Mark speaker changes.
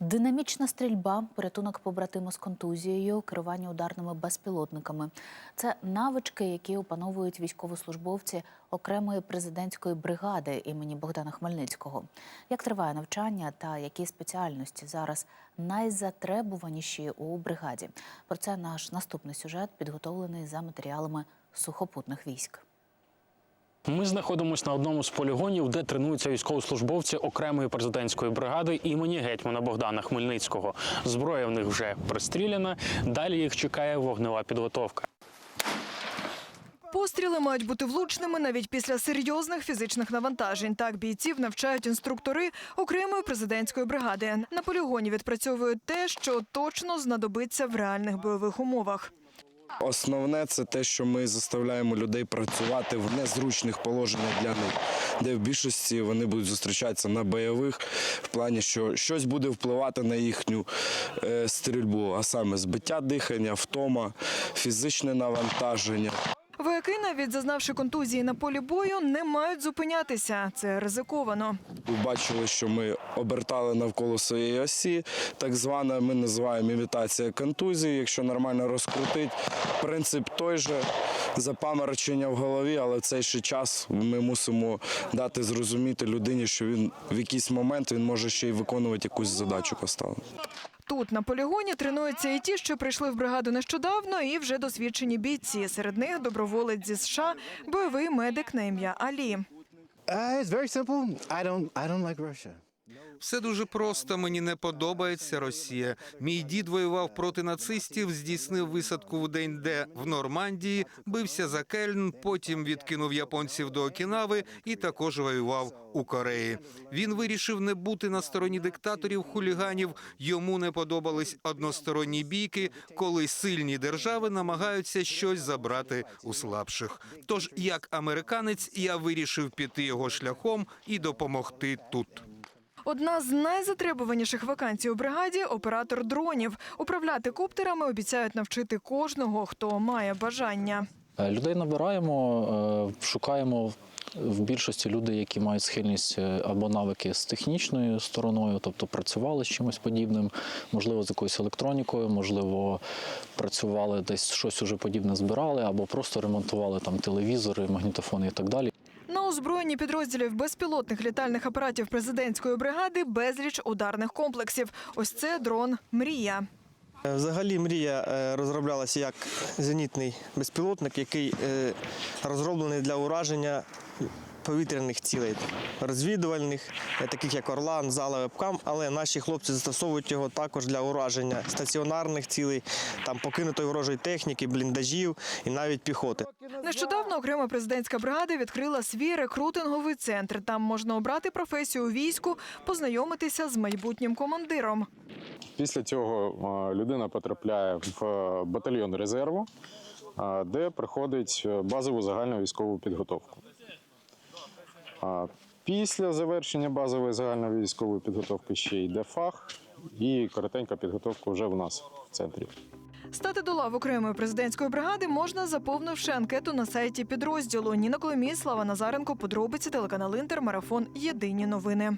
Speaker 1: Динамічна стрільба, порятунок побратима з контузією, керування ударними безпілотниками це навички, які опановують військовослужбовці окремої президентської бригади імені Богдана Хмельницького. Як триває навчання та які спеціальності зараз найзатребуваніші у бригаді? Про це наш наступний сюжет підготовлений за матеріалами сухопутних військ.
Speaker 2: Ми знаходимося на одному з полігонів, де тренуються військовослужбовці окремої президентської бригади імені гетьмана Богдана Хмельницького. Зброя в них вже пристріляна. Далі їх чекає вогнева підготовка.
Speaker 3: Постріли мають бути влучними навіть після серйозних фізичних навантажень. Так бійців навчають інструктори окремої президентської бригади. На полігоні відпрацьовують те, що точно знадобиться в реальних бойових умовах.
Speaker 4: Основне це те, що ми заставляємо людей працювати в незручних положеннях для них, де в більшості вони будуть зустрічатися на бойових, в плані, що щось буде впливати на їхню е, стрільбу, а саме збиття дихання, втома, фізичне навантаження.
Speaker 3: Вояки, навіть зазнавши контузії на полі бою, не мають зупинятися. Це ризиковано.
Speaker 4: Бачили, що ми обертали навколо своєї осі. Так звана, ми називаємо імітація контузії. Якщо нормально розкрутить, принцип той же запаморочення в голові, але в цей ще час ми мусимо дати зрозуміти людині, що він в якийсь момент він може ще й виконувати якусь задачу поставлену.
Speaker 3: Тут на полігоні тренуються і ті, що прийшли в бригаду нещодавно, і вже досвідчені бійці. Серед них доброволець зі США, бойовий медик на ім'я Алі.
Speaker 5: Uh, it's very simple. I don't. I don't like Russia.
Speaker 6: Все дуже просто. Мені не подобається Росія. Мій дід воював проти нацистів, здійснив висадку в день, де в Нормандії, бився за Кельн, потім відкинув японців до Окінави і також воював у Кореї. Він вирішив не бути на стороні диктаторів, хуліганів. Йому не подобались односторонні бійки, коли сильні держави намагаються щось забрати у слабших. Тож, як американець, я вирішив піти його шляхом і допомогти тут.
Speaker 3: Одна з найзатребуваніших вакансій у бригаді оператор дронів. Управляти коптерами обіцяють навчити кожного, хто має бажання.
Speaker 7: Е, Людей набираємо, е, шукаємо в більшості люди, які мають схильність е, або навики з технічною стороною, тобто працювали з чимось подібним, можливо, з якоюсь електронікою, можливо, працювали десь щось уже подібне збирали, або просто ремонтували там телевізори, магнітофони і так далі.
Speaker 3: На озброєнні підрозділів безпілотних літальних апаратів президентської бригади безліч ударних комплексів. Ось це дрон Мрія.
Speaker 8: Е, Взагалі мрія е, розроблялася як зенітний безпілотник, який е, розроблений для ураження повітряних цілей, розвідувальних, е, таких як Орлан, Зала, Вебкам, але наші хлопці застосовують його також для ураження стаціонарних цілей, там покинутої ворожої техніки, бліндажів і навіть піхоти.
Speaker 3: Нещодавно окрема президентська бригада відкрила свій рекрутинговий центр. Там можна обрати професію у війську, познайомитися з майбутнім командиром.
Speaker 9: Після цього людина потрапляє в е, батальйон резерву, де проходить е, базову загальну військову підготовку. А, Після завершення базової загальної військової підготовки ще йде фах і коротенька підготовка вже в нас в центрі.
Speaker 3: Стати до лав окремої президентської бригади можна, заповнивши анкету на сайті підрозділу. Ніна Коломій, Слава Назаренко, подробиці телеканал Інтер, марафон Єдині новини.